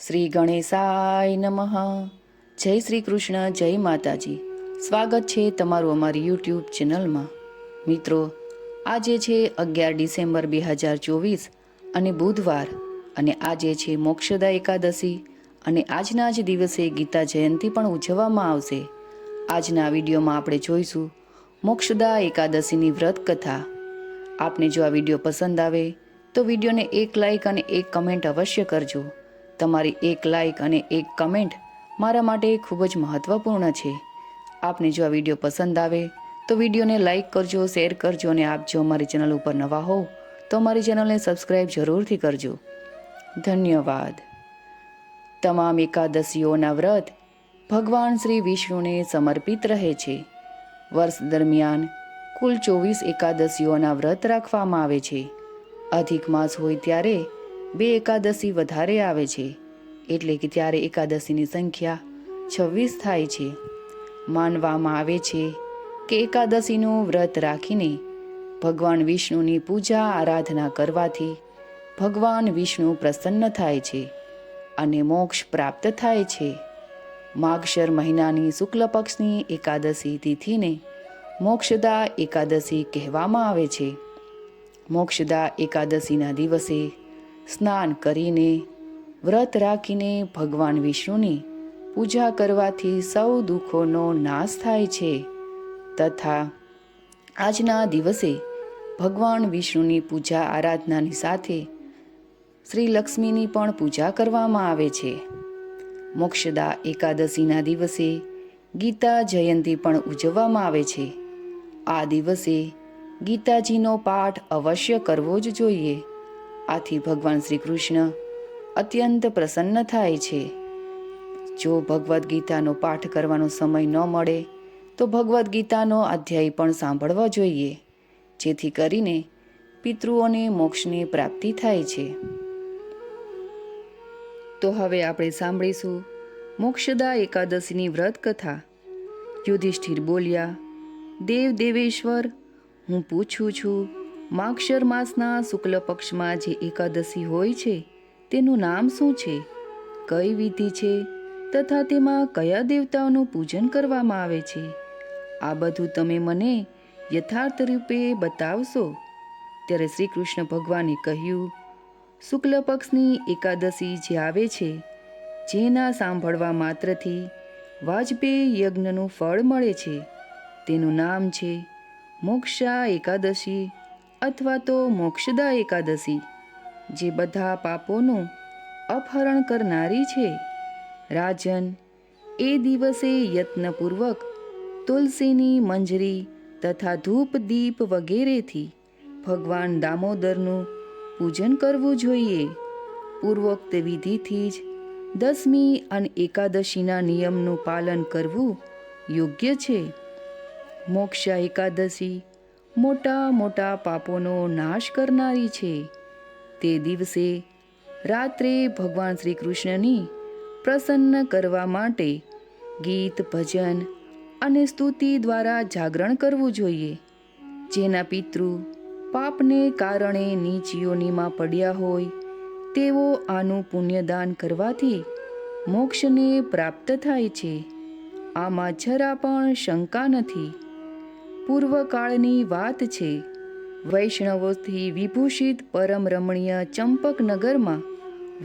શ્રી ગણેશાય નમઃ. જય શ્રી કૃષ્ણ, જય માતાજી. સ્વાગત છે તમારું અમારી યુટ્યુબ ચેનલમાં. મિત્રો, આજે છે અગિયાર ડિસેમ્બર બે હજાર ચોવીસ અને બુધવાર અને આજે છે મોક્ષદા એકાદશી અને આજના જ દિવસે ગીતા જયંતી પણ ઉજવવામાં આવશે. આજના વિડીયોમાં આપણે જોઈશું મોક્ષદા એકાદશીની વ્રત કથા આપને જો આ વીડિયો પસંદ આવે તો વિડીયોને એક લાઈક અને એક કમેન્ટ અવશ્ય કરજો. તમારી એક લાઇક અને એક કમેન્ટ મારા માટે ખૂબ જ મહત્વપૂર્ણ છે. આપને જો આ વીડિયો પસંદ આવે, તો વિડીયોને લાઇક કરજો શેર કરજો અને આપ જો અમારી ચેનલ ઉપર નવા હો તો અમારી ચેનલને સબસ્ક્રાઈબ જરૂરથી કરજો. ધન્યવાદ. તમામ એકાદશીઓના વ્રત ભગવાન શ્રી વિષ્ણુને સમર્પિત રહે છે. વર્ષ દરમિયાન કુલ ચોવીસ એકાદશીઓના વ્રત રાખવામાં આવે છે. અધિક માસ હોય ત્યારે બે એકાદશી વધારે આવે છે, એટલે કે ત્યારે એકાદશીની સંખ્યા છવ્વીસ થાય છે. માનવામાં આવે છે કે એકાદશીનું વ્રત રાખીને ભગવાન વિષ્ણુની પૂજા આરાધના કરવાથી ભગવાન વિષ્ણુ પ્રસન્ન થાય છે અને મોક્ષ પ્રાપ્ત થાય છે. માગશર મહિનાની શુક્લ પક્ષની એકાદશી તિથિને મોક્ષદા એકાદશી કહેવામાં આવે છે. મોક્ષદા એકાદશીના દિવસે સ્નાન કરીને, વ્રત રાખીને ભગવાન વિષ્ણુની પૂજા કરવાથી સૌ દુઃખોનો નાશ થાય છે. તથા આજના દિવસે ભગવાન વિષ્ણુની પૂજા આરાધનાની સાથે શ્રી લક્ષ્મીની પણ પૂજા કરવામાં આવે છે. મોક્ષદા એકાદશીના દિવસે ગીતા જયંતી પણ ઉજવવામાં આવે છે. આ દિવસે ગીતાજીનો પાઠ અવશ્ય કરવો જ જોઈએ. આથી ભગવાન શ્રી કૃષ્ણ અત્યંત પ્રસન્ન થાય છે. જો ભગવદ્ ગીતાનો પાઠ કરવાનો સમય ન મળે, તો ભગવદ્ ગીતાનો અધ્યાય પણ સાંભળવો જોઈએ, જેથી કરીને પિતૃઓને મોક્ષની પ્રાપ્તિ થાય છે. તો હવે આપણે સાંભળીશું મોક્ષદા એકાદશીની વ્રત કથા યુધિષ્ઠિર બોલ્યા, દેવ દેવેશ્વર, હું પૂછું છું માક્ષર માસના શુક્લ પક્ષમાં જે એકાદશી હોય છે, તેનું નામ શું છે? કઈ વિધિ છે? તથા તેમાં કયા દેવતાઓનું પૂજન કરવામાં આવે છે? આ બધું તમે મને યથાર્થ રૂપે બતાવશો. ત્યારે શ્રી કૃષ્ણ ભગવાને કહ્યું, શુક્લ પક્ષની એકાદશી જે આવે છે, જેના સાંભળવા માત્રથી વાજપેયી યજ્ઞનું ફળ મળે છે, તેનું નામ છે મોક્ષા એકાદશી. અથવા તો મોક્ષદા એકાદશી, જે બધા પાપોનું અપહરણ કરનારી છે. રાજન, એ દિવસે યત્નપૂર્વક તુલસીની મંજરી તથા ધૂપ દીપ વગેરેથી ભગવાન દામોદરનું પૂજન કરવું જોઈએ. પૂર્વોક્ત વિધિથી જ દસમી અને એકાદશીના નિયમનું પાલન કરવું યોગ્ય છે. મોક્ષા એકાદશી મોટા મોટા પાપોનો નાશ કરનારી છે. તે દિવસે રાત્રે ભગવાન શ્રી કૃષ્ણની પ્રસન્ન કરવા માટે ગીત, ભજન અને સ્તુતિ દ્વારા જાગરણ કરવું જોઈએ. જેના પિતૃ પાપને કારણે નીચ યોનિમાં પડ્યા હોય, તેઓ આનું પુણ્યદાન કરવાથી મોક્ષને પ્રાપ્ત થાય છે. આમાં જરા પણ શંકા નથી. પૂર્વકાળની વાત છે. વૈષ્ણવોથી વિભૂષિત પરમ રમણીય ચંપકનગરમાં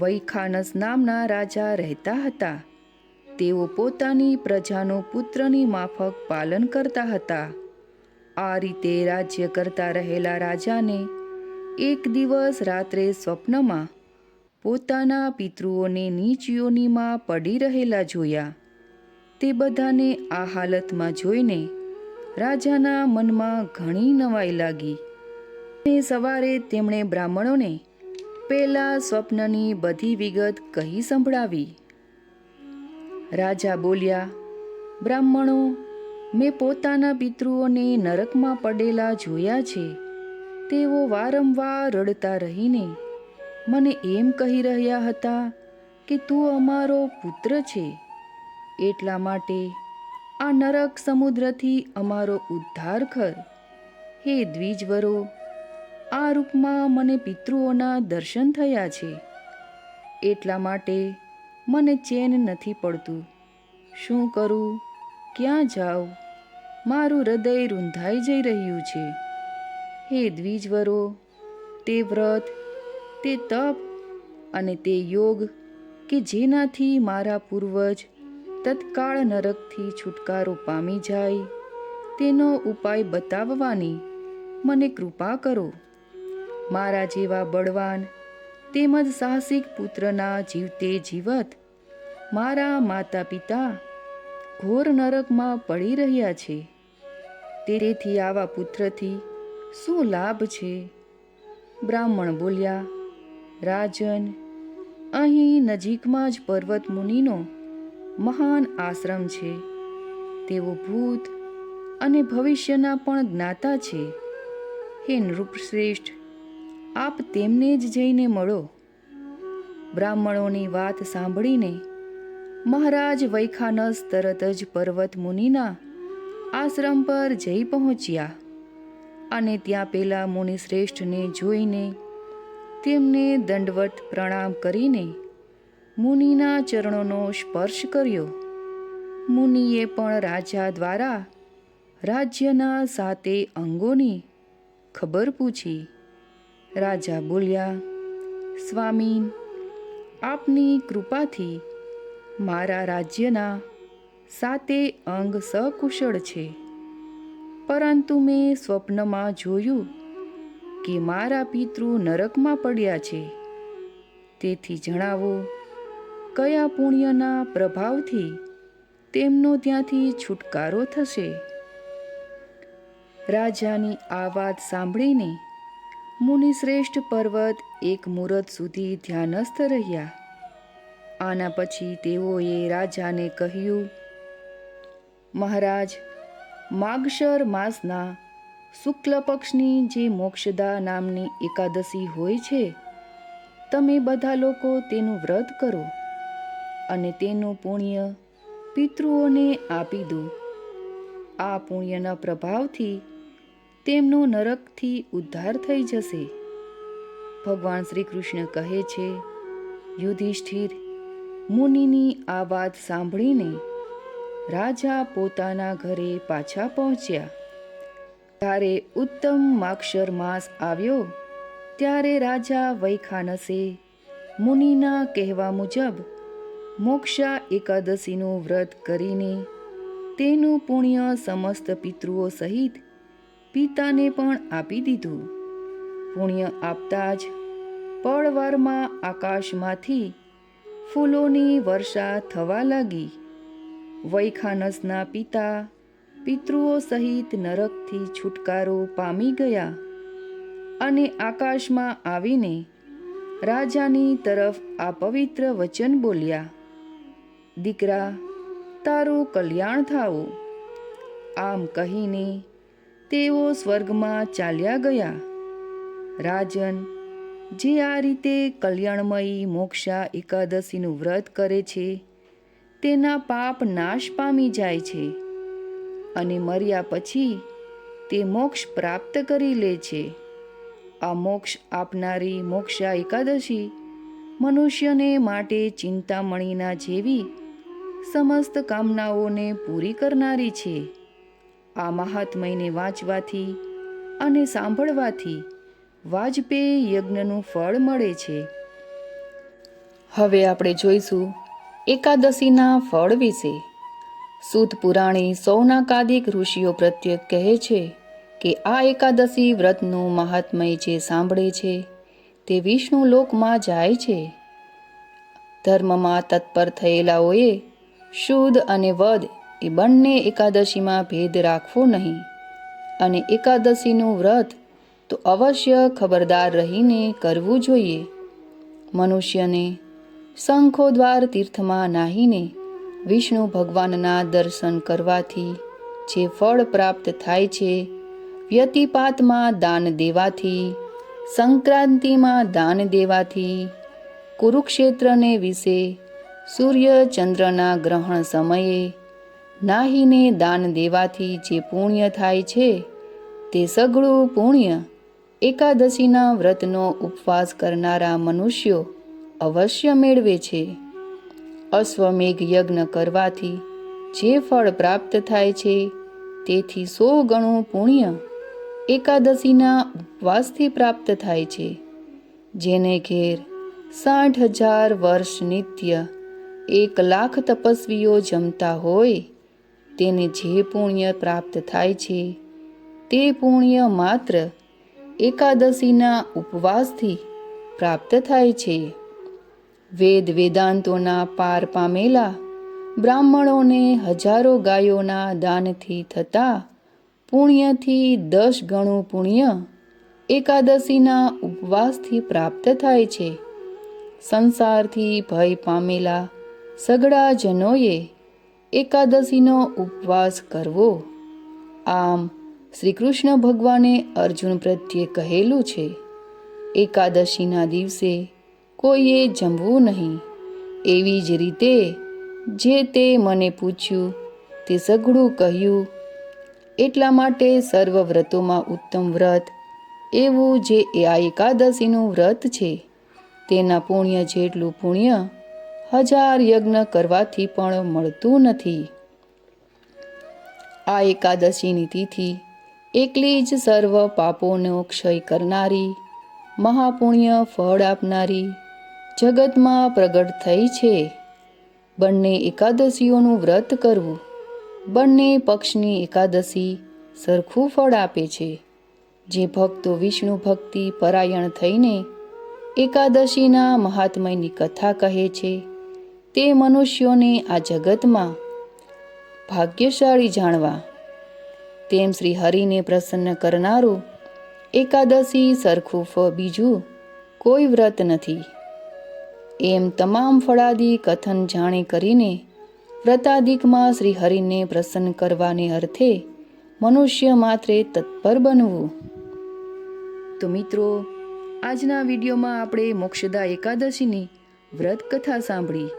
વૈખાનસ નામના રાજા રહેતા હતા. તેઓ પોતાની પ્રજાનું પુત્રની માફક પાલન કરતા હતા. આ રીતે રાજ્ય કરતા રહેલા રાજાને એક દિવસ રાત્રે સ્વપ્નમાં પોતાના પિતૃઓને નીચ યોનિમાં પડી રહેલા જોયા. તે બધાને આ હાલતમાં જોઈને રાજાના મનમાં ઘણી નવાઈ લાગી. અને સવારે તેમણે બ્રાહ્મણોને પહેલા સ્વપ્નની બધી વિગત કહી સંભળાવી. રાજા બોલ્યા, બ્રાહ્મણો, મેં પોતાના પિતૃઓને નરકમાં પડેલા જોયા છે. તેઓ વારંવાર રડતા રહીને મને એમ કહી રહ્યા હતા કે તું અમારો પુત્ર છે. એટલા માટે આ નરક સમુદ્રથી અમારો ઉદ્ધાર કર. હે દ્વિજવરો, આ રૂપમાં મને પિતૃઓના દર્શન થયા છે. એટલા માટે મને ચેન નથી પડતું. શું કરું? ક્યાં જાઉં? મારું હૃદય રૂંધાઈ જઈ રહ્યું છે. હે દ્વિજવરો, તે વ્રત, તે તપ અને તે યોગ કે જેનાથી મારા પૂર્વજ તત્કાળ નરકથી છુટકારો પામી જાય. તેનો ઉપાય બતાવવાની મને કૃપા કરો. મારા જેવા બળવાન તેમજ સાહસિક પુત્રના જીવતે જીવત મારા માતા પિતા ઘોર નરકમાં પડી રહ્યા છે. તેથી આવા પુત્રથી શું લાભ છે? બ્રાહ્મણ બોલ્યા, રાજન, અહીં નજીકમાં જ પર્વત મુનિનો મહાન આશ્રમ છે. તેઓ ભૂત અને ભવિષ્યના પણ જ્ઞાતા છે. હે નૃપશ્રેષ્ઠ, આપ તેમને જ જઈને મળો. બ્રાહ્મણોની વાત સાંભળીને મહારાજ વૈખાનસ તરત જ પર્વત મુનિના આશ્રમ પર જઈ પહોંચ્યા અને ત્યાં પેલા મુનિશ્રેષ્ઠને જોઈને તેમને દંડવત પ્રણામ કરીને મુનિના ચરણોનો સ્પર્શ કર્યો. મુનિએ પણ રાજા દ્વારા રાજ્યના સાતે અંગોની ખબર પૂછી. રાજા બોલ્યા, સ્વામી, આપની કૃપાથી મારા રાજ્યના સાતે અંગ સકુશળ છે. પરંતુ મેં સ્વપ્નમાં જોયું કે મારા પિતૃ નરકમાં પડ્યા છે. તેથી જણાવો કયા પુણ્યના પ્રભાવથી તેમનો ત્યાંથી છુટકારો થશે? રાજાની આ વાત સાંભળીને મુનિશ્રેષ્ઠ પર્વત એક મુહૂર્ત સુધી ધ્યાનસ્થ રહ્યા. આના પછી તેઓએ રાજાને કહ્યું, મહારાજ, માગશર માસના શુક્લ પક્ષની જે મોક્ષદા નામની એકાદશી હોય છે, તમે બધા લોકો તેનું વ્રત કરો. અને તેનું પુણ્ય પિતૃઓને આપી દો. આ પુણ્યના પ્રભાવથી તેમનો નરકથી ઉદ્ધાર થઈ જશે. ભગવાન શ્રી કૃષ્ણ કહે છે, યુધિષ્ઠિર, મુનિની આ વાત સાંભળીને રાજા પોતાના ઘરે પાછા પહોંચ્યા. ત્યારે ઉત્તમ માક્ષર માસ આવ્યો, ત્યારે રાજા વૈખાનસે મુનિના કહેવા મુજબ મોક્ષા એકાદશીનું વ્રત કરીને તેનું પુણ્ય સમસ્ત પિતૃઓ સહિત પિતાને પણ આપી દીધું. પુણ્ય આપતા જ પળવારમાં આકાશમાંથી ફૂલોની વર્ષા થવા લાગી. વૈખાનસના પિતા પિતૃઓ સહિત નરકથી છુટકારો પામી ગયા અને આકાશમાં આવીને રાજાની તરફ આ પવિત્ર વચન બોલ્યા. દીકરા, તારું કલ્યાણ થાવું. આમ કહીને તેઓ સ્વર્ગમાં ચાલ્યા ગયા. રાજન, જે આ રીતે કલ્યાણમયી મોક્ષા એકાદશીનું વ્રત કરે છે, તેના પાપ નાશ પામી જાય છે અને મર્યા પછી તે મોક્ષ પ્રાપ્ત કરી લે છે. આ મોક્ષ આપનારી મોક્ષા એકાદશી મનુષ્યને માટે ચિંતામણીના જેવી સમસ્ત કામનાઓને પૂરી કરનારી છે. આ મહાત્મયને વાંચવાથી અને સાંભળવાથી વાજપેયી યજ્ઞનું ફળ મળે છે. હવે આપણે જોઈશું એકાદશીના ફળ વિશે. સુત પુરાણી સૌનાકાદિક ઋષિઓ પ્રત્યે કહે છે કે આ એકાદશી વ્રતનું મહાત્મય જે સાંભળે છે તે વિષ્ણુ લોકમાં જાય છે. ધર્મમાં તત્પર થયેલાઓએ શુદ્ધ અને વધ એ બંને એકાદશીમાં ભેદ રાખવો નહીં. અને એકાદશીનું વ્રત તો અવશ્ય ખબરદાર રહીને કરવું જોઈએ. મનુષ્યને શંખો દ્વાર તીર્થમાં નાહીને વિષ્ણુ ભગવાનના દર્શન કરવાથી જે ફળ પ્રાપ્ત થાય છે, વ્યતિપાતમાં દાન દેવાથી, સંક્રાંતિમાં દાન દેવાથી, કુરુક્ષેત્રને વિશે સૂર્ય ચંદ્રના ગ્રહણ સમયે નાહીને દાન દેવાથી જે પુણ્ય થાય છે, તે સઘળું પુણ્ય એકાદશીના વ્રતનો ઉપવાસ કરનારા મનુષ્યો અવશ્ય મેળવે છે. અશ્વમેઘ યજ્ઞ કરવાથી જે ફળ પ્રાપ્ત થાય છે, તેથી સો ગણું પુણ્ય એકાદશીના ઉપવાસથી પ્રાપ્ત થાય છે. જેને ઘેર સાઠ હજાર વર્ષ નિત્ય એક લાખ તપસ્વીઓ જમતા હોય, તેને જે પુણ્ય પ્રાપ્ત થાય છે, તે પુણ્ય માત્ર એકાદશીના ઉપવાસથી પ્રાપ્ત થાય છે. વેદ વેદાંતોના પાર પામેલા બ્રાહ્મણોને હજારો ગાયોના દાનથી થતા પુણ્યથી દસ ગણું પુણ્ય એકાદશીના ઉપવાસથી પ્રાપ્ત થાય છે. સંસારથી ભય પામેલા સગડા જનોએ એકાદશીનો ઉપવાસ કરવો. આમ શ્રી કૃષ્ણ ભગવાને અર્જુન પ્રત્યે કહેલું છે, એકાદશીના દિવસે કોઈએ જમવું નહીં. એવી જ રીતે જે તે મને પૂછ્યું, તે સઘળું કહ્યું. એટલા માટે સર્વ વ્રતોમાં ઉત્તમ વ્રત, એવું જે આ એકાદશીનું વ્રત છે, તેના પુણ્ય જેટલું પુણ્ય હજાર યજ્ઞ કરવાથી પણ મળતું નથી. આ એકાદશીની તિથિ એકલી જ સર્વ પાપોનો ક્ષય કરનારી, મહાપુણ્ય ફળ આપનારી જગતમાં પ્રગટ થઈ છે. બંને એકાદશીઓનું વ્રત કરવું બંને પક્ષની એકાદશી સરખું ફળ આપે છે. જે ભક્તો વિષ્ણુ ભક્તિ પરાયણ થઈને એકાદશીના મહાત્મયની કથા કહે છે તે મનુષ્યોને આ જગતમાં ભાગ્યશાળી જાણવા. તેમ શ્રી હરિને પ્રસન્ન કરનારું એકાદશી સરખું બીજું કોઈ વ્રત નથી. એમ તમામ ફળાદી કથન જાણી કરીને વ્રતાદિકમાં શ્રી હરિને પ્રસન્ન કરવાને અર્થે મનુષ્ય માત્રે તત્પર બનવું. તો મિત્રો, આજના વિડીયોમાં આપણે મોક્ષદા એકાદશીની વ્રત કથા સાંભળી.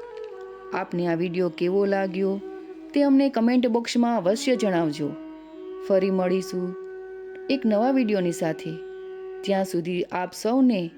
આપને આ વીડિયો કેવો લાગ્યો તે અમને કમેન્ટ બોક્સમાં અવશ્ય જણાવજો. ફરી મળીશું એક નવા વિડીયોની સાથે. ત્યાં સુધી આપ સૌને